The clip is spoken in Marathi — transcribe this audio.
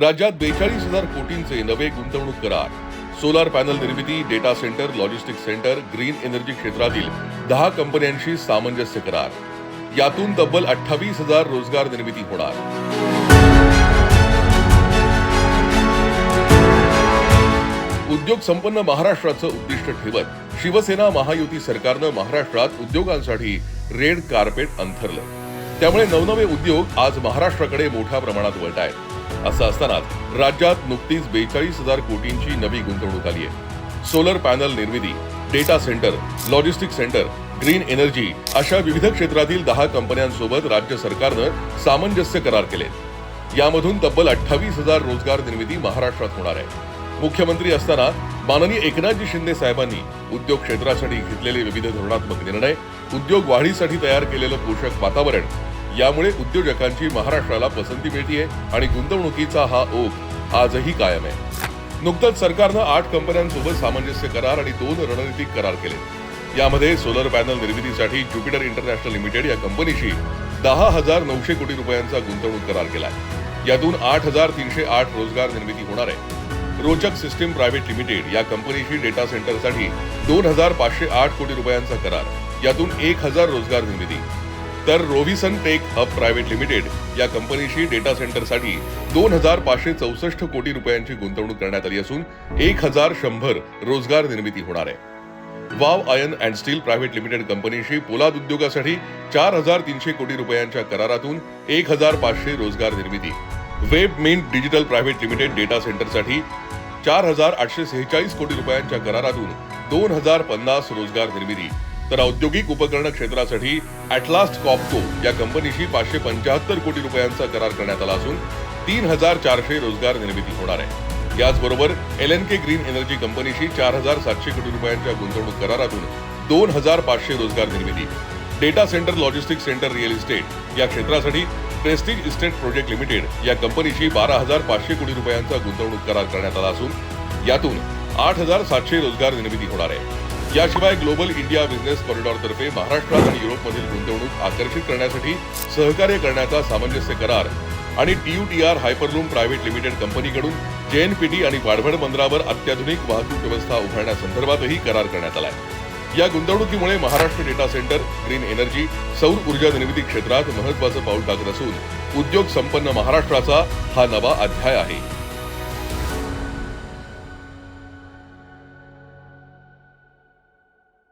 राज्यात बेचाळीस हजार कोटींचे नवे गुंतवणूक करार. सोलार पॅनल निर्मिती data centre logistic centre green energy क्षेत्रातील दहा कंपन्यांशी सामंजस्य करार. यातून तब्बल अठ्ठावीस हजार रोजगार निर्मिती होणार. उद्योग संपन्न महाराष्ट्राचं उद्दिष्ट ठेवत शिवसेना महायुती सरकारनं महाराष्ट्रात उद्योगांसाठी रेड कार्पेट अंथरलं. त्यामुळे नवनवे उद्योग आज महाराष्ट्राकडे मोठ्या प्रमाणात वळत आहेत असं असतानाच राज्यात नुकतीच बेचाळीस हजार कोटींची नवी गुंतवणूक आली आहे. सोलर पॅनल निर्मिती data centre logistic centre green energy अशा विविध क्षेत्रातील दहा कंपन्यांसोबत राज्य सरकारनं सामंजस्य करार केलेत. यामधून तब्बल अठ्ठावीस हजार रोजगार निर्मिती महाराष्ट्रात होणार आहे. मुख्यमंत्री असताना माननीय एकनाथजी शिंदे साहेबांनी उद्योग क्षेत्रासाठी घेतलेले विविध धोरणात्मक निर्णय उद्योग वाढीसाठी तयार केलेलं पोषक वातावरण यामुळे उद्योजकांची महाराष्ट्राला पसंती मिळतीये आणि गुंतवणुकीचा हा ओघ आजही कायम आहे. नुकतंच सरकारनं आठ कंपन्यांसोबत सामंजस्य करार आणि दोन रणनीतिक करार केले. यामध्ये सोलर पॅनल निर्मितीसाठी ज्युपिटर इंटरनॅशनल लिमिटेड या कंपनीशी दहा हजार नऊशे कोटी रुपयांचा गुंतवणूक करार केलाय. यातून आठ हजार तीनशे आठ रोजगार निर्मिती होणार आहे. रोचक सिस्टीम प्रायव्हेट लिमिटेड या कंपनीशी डेटा सेंटरसाठी दोन हजार पाचशे आठ कोटी रुपयांचा करार. यातून एक हजार रोजगार निर्मिती. तर रोव्हिसन टेक हब प्रायव्हेट लिमिटेड या कंपनीशी डेटा सेंटरसाठी दोन हजार पाचशे चौसष्ट कोटी रुपयांची गुंतवणूक करण्यात आली असून एक हजार शंभर रोजगार निर्मिती होणार आहे. Wow iron and steel private limited कंपनीशी पोलाद उद्योगासाठी चार हजार तीनशे कोटी रुपयांच्या करारातून एक हजार पाचशे रोजगार निर्मिती. Web mint digital private limited data सेंटरसाठी चार हजार आठशे सेहेचाळीस कोटी रुपयांच्या करारातून दोन हजार पन्नास रोजगार निर्मिती. तर औद्योगिक उपकरण क्षेत्रासाठी अॅटलास्ट कॉपको या कंपनीशी पाचशे पंच्याहत्तर कोटी रुपयांचा करार करण्यात आला असून तीन हजार चारशे रोजगार निर्मिती होणार आहे. याचबरोबर L N K green energy कंपनीशी चार हजार सातशे कोटी रुपयांच्या गुंतवणूक करारातून दोन हजार पाचशे रोजगार निर्मिती. Data centre logistic centre real estate या क्षेत्रासाठी प्रेस्टिज इस्टेट प्रोजेक्ट लिमिटेड या कंपनीशी बारा हजार पाचशे कोटी रुपयांचा गुंतवणूक करार करण्यात आला असून यातून आठ हजार सातशे रोजगार निर्मिती होणार आहे. याशिवाय ग्लोबल इंडिया बिझनेस कॉरिडॉरतर्फे महाराष्ट्रात आणि युरोपमधील गुंतवणूक आकर्षित करण्यासाठी सहकार्य करण्याचा सामंजस्य करार आणि टीयूटीआर हायपरलूम प्रायव्हेट लिमिटेड कंपनीकडून जेएनपीटी आणि वाढवड बंदरावर अत्याधुनिक वाहतूक व्यवस्था उभारण्यासंदर्भातही करार करण्यात आलाय. या गुंतवणुकीमुळे Maharashtra data centre green energy सौर ऊर्जा निर्मिती क्षेत्रात महत्वाचं पाऊल टाकत असून उद्योग संपन्न महाराष्ट्राचा हा नवा अध्याय आहे.